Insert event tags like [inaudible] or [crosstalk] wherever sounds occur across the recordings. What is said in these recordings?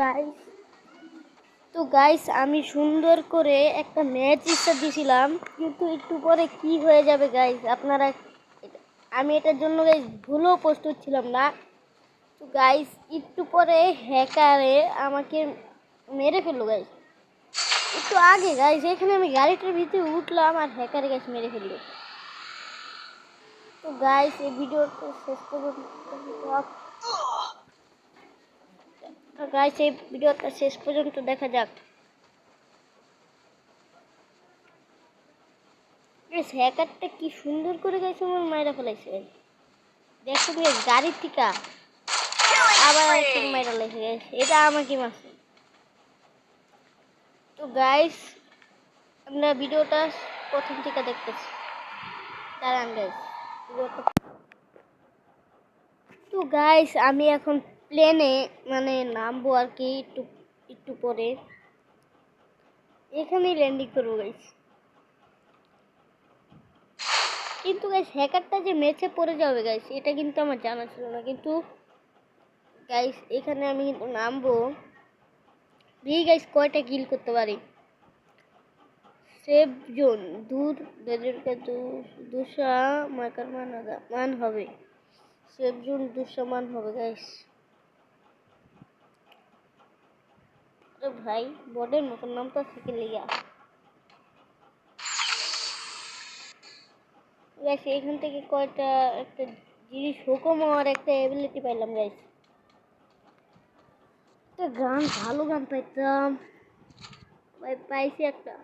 Guys তো guys আমি সুন্দর করে একটা ম্যাচ ইচ্ছা দিয়েছিলাম কিন্তু একটু পরে কি হয়ে যাবে গাইস আপনারা, আমি এটার জন্য গাইস ভুলেও প্রস্তুত ছিলাম না। তো গাইস একটু পরে হ্যাকারে আমাকে মেরে ফেলল গাইস একটু আগে গাইস এখানে আমি গাড়িটার ভিতরে উঠলাম আর হ্যাকারে গাইস মেরে ফেলল। তো গাইস এই ভিডিওটা শেষ পর্যন্ত গাইস এই ভিডিওটা শেষ পর্যন্ত দেখা যাক। হ্যাকারটা কি সুন্দর করে গাইছে আমার মায়েরা ফেলাইছে। দেখো গাড়ির টিকা আবার মায়েরা লাইছে গাইস এটা আমাকে মারছে তো গাইস আমরা ভিডিওটা প্রথম থেকে দেখতেছি। দাঁড়ান গাইস তো গাইস আমি এখন প্লেনে মানে নামবো আর কি একটু একটু পরে। এখানেই ল্যান্ডিং করব গাইস কিন্তু গাইস হ্যাকারটা যে মেছে পড়ে যাবে গাইস এটা কিন্তু আমার জানা ছিল না। কিন্তু গাইস এখানে আমি কিন্তু নামবো। দেখি গাইস কয়টা কিল করতে পারি? সেভ জোন, দূর দরিদ্রকে দুশা মাকার মান মান হবে। সেভ জোন, দুশো, মান হবে গাইস আরে ভাই বডের মতন নামটা শিখে লিগা গাইস এখান থেকে কয়টা একটা জিনিস হুকুম আর একটা এবিলিটি পাইলাম গাইস একটা গান ভালো গান পাইতাম ভাই পাইছি একটা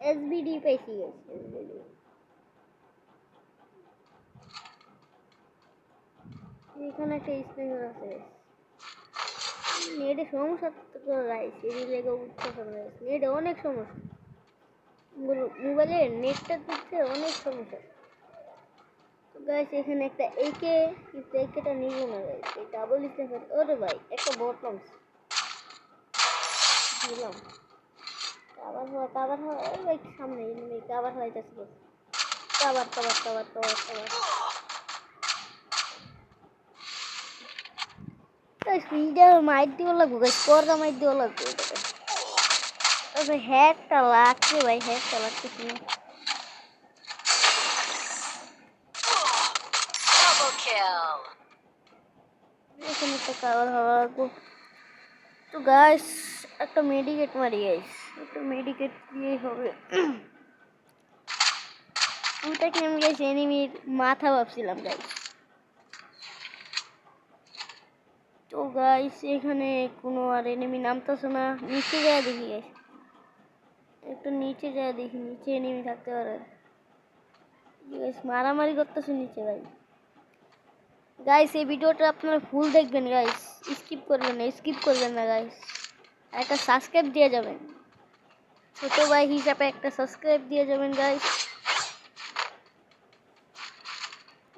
এসবিডি পাইছি গাইস এসবিডি এখানে একটা স্প্রিঙ্গার আছে নেটে সমস্যা তো এই লেগে উঠতে পারে নেটে অনেক সমস্যা। মোবাইলে নেটটা দিচ্ছে অনেক সমস্যা। তো গাইস এখানে একটা একে কিন্তু একেটা নিব না গাইস এই ডাবল স্প্রিঙ্গার ওরে ভাই, একটা বটম দিলাম। কাবার হয় কাবার হয়, ওই সামনে কাবার হইতাছিল কাবার কাবার কাবার কাবার কাবার স্পিডে মাইট দিব লাগবো গাইস পর্দা মাইট দিব লাগবো এটাকে তবে হ্যাকটা লাগছে ভাই হ্যাকটা লাগছে না Double kill. এখানে একটা কাবার হওয়া লাগবো তো গাইস একটা মেডিকেট মারি গাইস একটা মেডিকেট দিয়েই হবে ওটাকে আমি গাইস এনিমির মাথা ভাবছিলাম গাইস তো গাইস এখানে কোনো আর এনিমি নামতেছে না। নিচে যায় দেখি গাইস একটু নিচে যায় দেখি, নিচে এনিমি থাকতে পারে। গাইস মারামারি করতেছে নিচে, ভাই। গাইস এই ভিডিওটা আপনারা ফুল দেখবেন গাইস স্কিপ করবেন না স্কিপ করবেন না গাইস একটা সাবস্ক্রাইব দিয়ে যাবেন। ছোট ভাই হিসাবে একটা সাবস্ক্রাইব দিয়ে যাবেন গাইস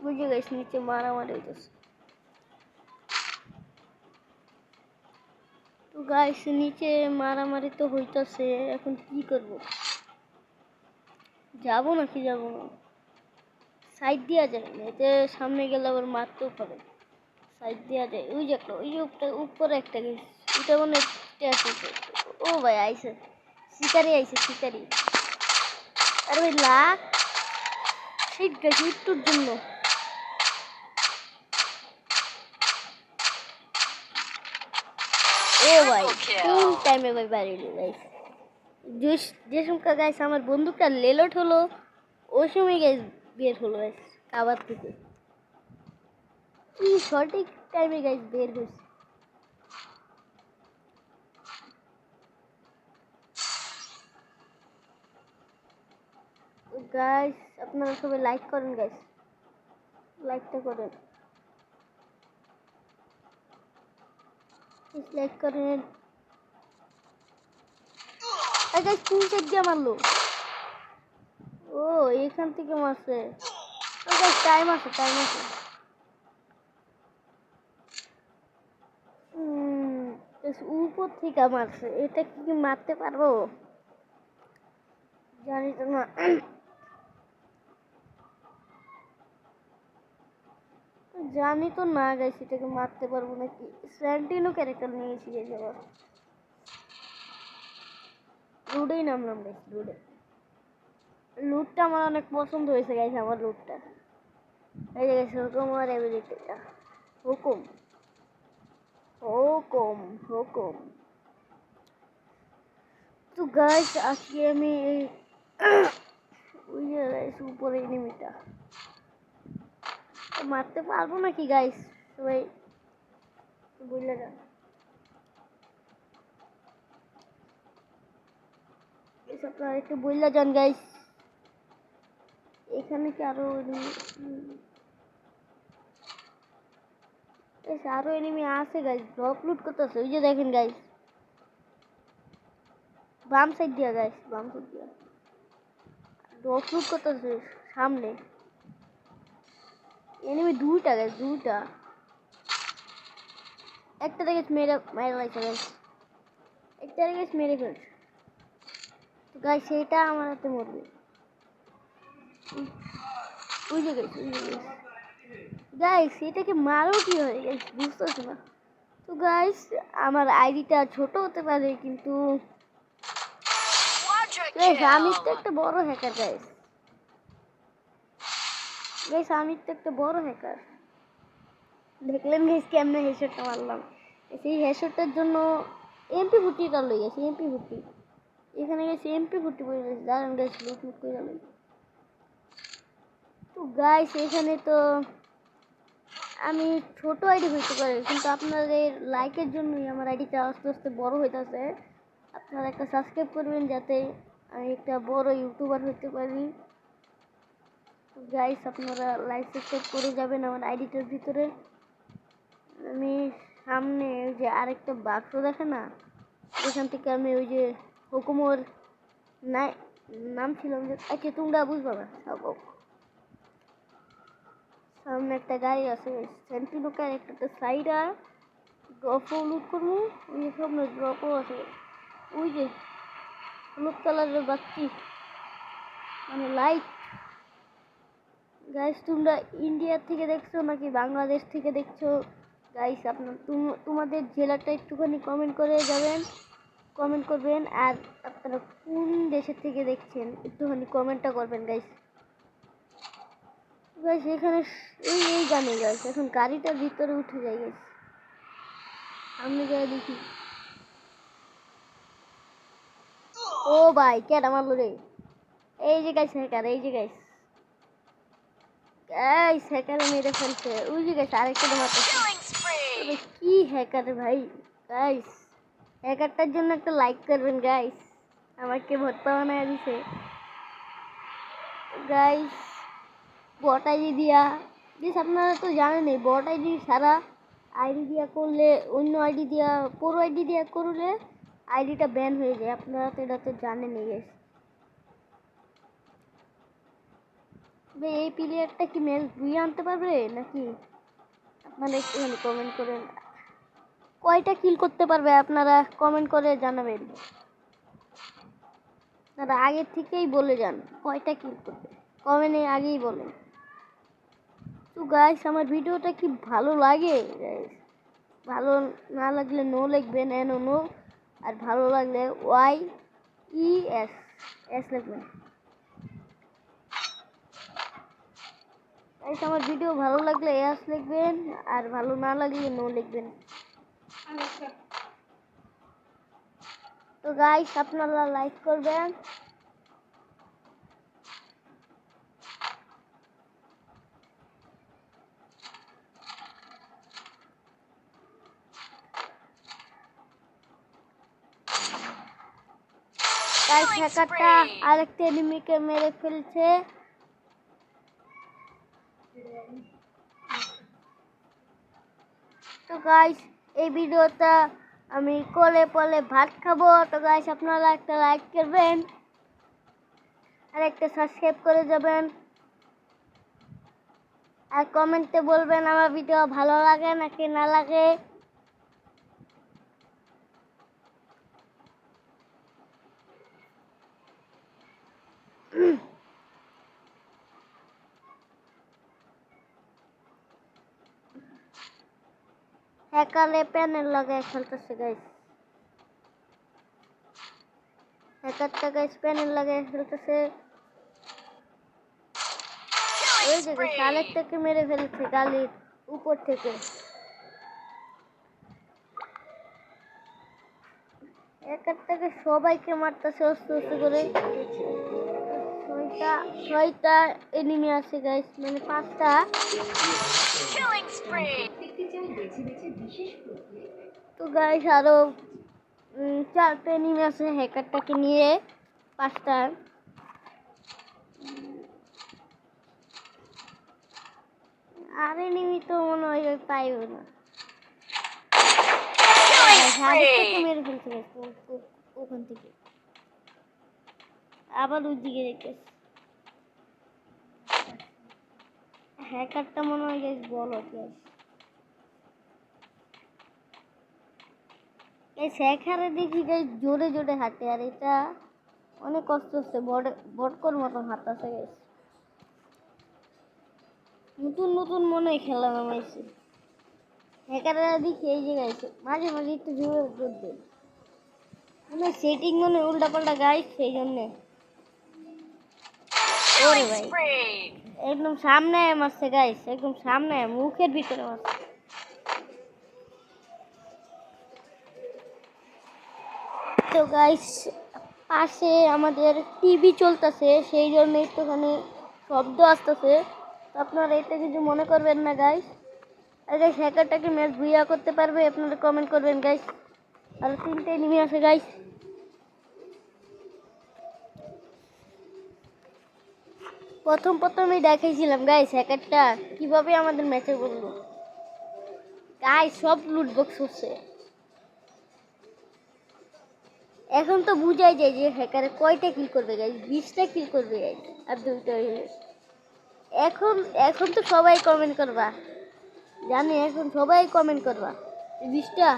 বুঝে গাইস নিচে মারামারি হইতেছে। গাইস নিচে মারামারি তো হইতাছে, এখন কি করব? যাব নাকি যাব না? সাইড দেওয়া যায় না এতে সামনে গেলে আবার মারতেও পারে সাইড দেওয়া যায় ওই যে একটা, ওই যে উপরে একটা গেছে। ওইটা মানে স্ট্যাচু ও ভাই আইসে শিকারি আইসে শিকারি। আরে ভাই লাখ সিট গেছে একটুর জন্য। ও ভাই কোন টাইমে ভাই বাড়িলি ভাই যে সময় গাইস আমার বন্দুকটা লেলট হলো ওই সময় গাইস বের হলো গাইস কাবার থেকে। কি সঠিক টাইমে গাইস বের হয়েছে। গাইস আপনারা সবাই লাইক করেন গাইস লাইকটা করেন। লাইক করেন গাইস কোন সাইড দিয়ে মারলো। ও, এখান থেকে মারছে। টাইম আছে টাইম আছে। উপর থেকে মারছে। এটা কি মারতে পারব? জানি তো না। জানি তো না গাইস এটাকে মারতে পারব নাকি? স্যান্টিনো ক্যারেক্টার নিয়েছি এই যাবার লুডেই নামলাম গাইস লুডে। লুটটা আমার অনেক পছন্দ হয়েছে গাইস আমার লুটটা। এই যে গাইস হুকুম আর এবিলিটিটা হুকুম হুকুম হুকুম তো গাইস আজকে আমি এই [coughs] উপরে এনিমিটা মারতে পারব নাকি গাইস সবাই বুঝলে Guys, আপনারা একটু বললে যান গাইস এখানে কি আরও আরও এনিমি আছে গাইস লুট করতেছে। ওই যে দেখেন গাইস বাম সাইড দিয়া গাইস বাম সাইড দিয়া। ব্লক লুট করতেছে সামনে। এনিমি দুইটা গাইস দুইটা। একটা থেকে মেরে মেরে লাগছে গাইস একটা থেকে মেরে ফেলছে। তো গাইস সেটা আমার হাতে মরবে। ওই যে গাইস ওই যে গাইস গাইস এটাকে মারো কি হয় গাইস বুঝতেছি না। তো গাইস আমার আইডিটা ছোট হতে পারে কিন্তু আমি তো! একটা বড় হ্যাকার গাইস গাইস আমি তো একটা বড় হ্যাকার দেখলেন গাইস কেমনে হেডশটটা মারলাম। সেই হেডশটটার জন্য এমপি ফুটিটা লই গেছে এমপি ফুটি এখানে গেছে এমপি ফুটি পড়ে গেছে দাঁড়ান গাইস লুট লুট করে লই তো গাইস এখানে তো আমি ছোট আইডি হইতে পারি কিন্তু আপনাদের লাইকের জন্যই আমার আইডিটা আস্তে আস্তে বড় হইতাছে। আপনারা একটা সাবস্ক্রাইব করবেন যাতে আমি একটা বড় ইউটিউবার হতে পারি। গাইস আপনারা লাইক সাবস্ক্রাইব করে যাবেন আমার আইডিটার ভিতরে। আমি সামনে ওই যে আরেকটা বাক্স দেখে না? ওখান থেকে আমি ওই যে হুকুমর নাই নাম ছিল যে আচ্ছা তোমরা বুঝবা না। সামনে একটা গাড়ি আছে সেন্টিনো ক্যারেক্টারটা সাইড ড্রপও লুট করব। ওই যে সামনে ড্রপও আছে। ওই যে হলুদ কালারের বাতি। মানে লাইট গাইস তোমরা ইন্ডিয়া থেকে দেখছ নাকি বাংলাদেশ থেকে দেখছ? গাইস আপনার তুম- তোমাদের জেলাটা একটুখানি কমেন্ট করে যাবেন কমেন্ট করবেন, আর আপনারা কোন দেশের থেকে দেখছেন, একটুখানি কমেন্টটা করবেন গাইস গাইস এখানে এই এই গানে গাইস এখন গাড়িটার ভিতরে উঠে যায় গাইস সামনে গিয়ে দেখি। ও ভাই কেডা মারলো রে এই যে গাইস হ্যাকার এই যে গাইস গাইস হ্যাকার মেরে ফেলছে। ওই যে গাইস আরেকটা তবে কি হ্যাকার ভাই? গাইস হ্যাকারটার জন্য একটা লাইক করবেন গাইস আমাকে ভর্তা বানায় দিছে। গাইস বট আইডি দিয়া। দিস আপনারা তো জানেনই বট আইডি ছাড়া আইডি দিয়া করলে অন্য আইডি দিয়া পুরো আইডি দিয়া করলে আইডিটা ব্যান হয়ে যায়। আপনারা তো এটা তো জানেনই গাইস তবে এই প্লেয়ারটা কি ম্যাচ দুই আনতে পারবে নাকি? আপনারা একটুখানি কমেন্ট করেন কয়টা কিল করতে পারবে আপনারা কমেন্ট করে জানাবেন। আপনারা আগে থেকেই বলে যান, কয়টা কিল করবে? কমেন্টে আগেই বলেন। তো গাইস আমার ভিডিওটা কি ভালো লাগে? Guys? ভালো না লাগলে নো লিখবেন এন নো আর ভালো লাগলে ওয়াই ই এস এস লিখবেন। গাইস আমার ভিডিও ভালো লাগলে এস লিখবেন আর ভালো না লাগলে নো লিখবেন। তো গাইস আপনারা লাইক করবেন। গাইস হ্যাকারটা আরেকটা এনিমিকে মেরে ফেলছে। তো গাইস এই ভিডিওটা আমি কোলে পলে ভাত খাব। তো গাইস আপনারা একটা লাইক করবেন আর একটা সাবস্ক্রাইব করে যাবেন। আর কমেন্টে বলবেন, আমার ভিডিও ভালো লাগে নাকি না লাগে? হ্যাকারে প্যানেল লাগায় খেলতেছে গাইস হ্যাকারটা গাইস প্যানেল লাগায় খেলতেছে। ওই যে গাইস আরেকটাকে মেরে ফেলছে গালির উপর থেকে। হ্যাকারটাকে সবাইকে মারতেছে অস্তে অস্তে করে। ছয়টা ছয়টা এনিমি আছে গাইস মানে পাঁচটা। তো গাইস আরও উম, চারটে এনিমি আছে হ্যাকারটাকে নিয়ে পাঁচটা। আর এনিমি তো মনে হয় পাইব না। আবার ওই দিকে রেখেছে। হ্যাকারটা মনে হয় গেছে বলো গ্যাস এই শেখারে দেখি গাই জোরে জোরে হাঁটে আর এটা অনেক কষ্ট হচ্ছে বট বটকর মতন হাঁটাছে গেছে নতুন নতুন মনে হয় খেলা নামাইছে। হ্যাকাররা দেখি এই যে গাইছে মাঝে মাঝে একটু জোরে জোর দেয় মানে সেটিং মনে উল্টা পাল্টা গাইছ সেই জন্যে। ওরে ভাই। একদম সামনে মারছে গাইস একদম সামনে মুখের ভিতরে মারছে। তো গাইস পাশে আমাদের টিভি চলতেছে, সেই জন্য একটুখানি শব্দ আসতেছে। আপনারা এটা কিছু মনে করবেন না গাইস আর গাইস হ্যাকারটাকে ম্যাচ ভুইয়া করতে পারবে? আপনারা কমেন্ট করবেন গাইস আর তিনটে নিমে আছে গাইস প্রথম প্রথমেই দেখাইছিলাম গাইস হ্যাকারটা কীভাবে আমাদের ম্যাচে বলল। গাইস সব লুটবক্স হচ্ছে। এখন তো বুঝাই যায় যে হ্যাকারে কয়টা কিল করবে গাইস বিশটা কিল করবে গাইস আর দুইটা এখন এখন তো সবাই কমেন্ট করবা। জানি, এখন সবাই কমেন্ট করবা। বিশটা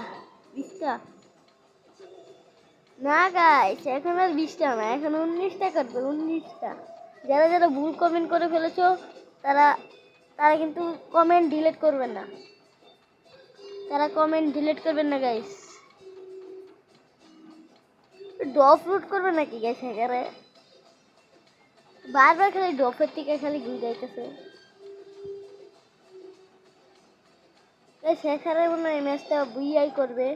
বিশটা। না গাইস এখন আর বিশটা না, এখন উনিশটা করবে, উনিশটা। যারা যারা ভুল কমেন্ট করে ফেলেছো, তারা তারা কিন্তু কমেন্ট ডিলিট করবেন না। তারা কমেন্ট ডিলিট করবেন না গাইস ডফ রুট করবে নাকি গাইস এখানে বারবার খালি ডফের থেকে খালি ঘুরে যাইতেছে। সেখানে মনে হয় ম্যাচটা বুইয়াই করবে।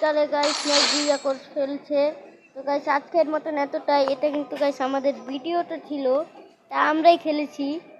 তাহলে গাইস ম্যাচ বুইয়া করে ফেলছে তো গাইস আজকের মতন এতটাই। এটা কিন্তু গাইস আমাদের ভিডিওটা ছিল। তা আমরাই খেলেছি।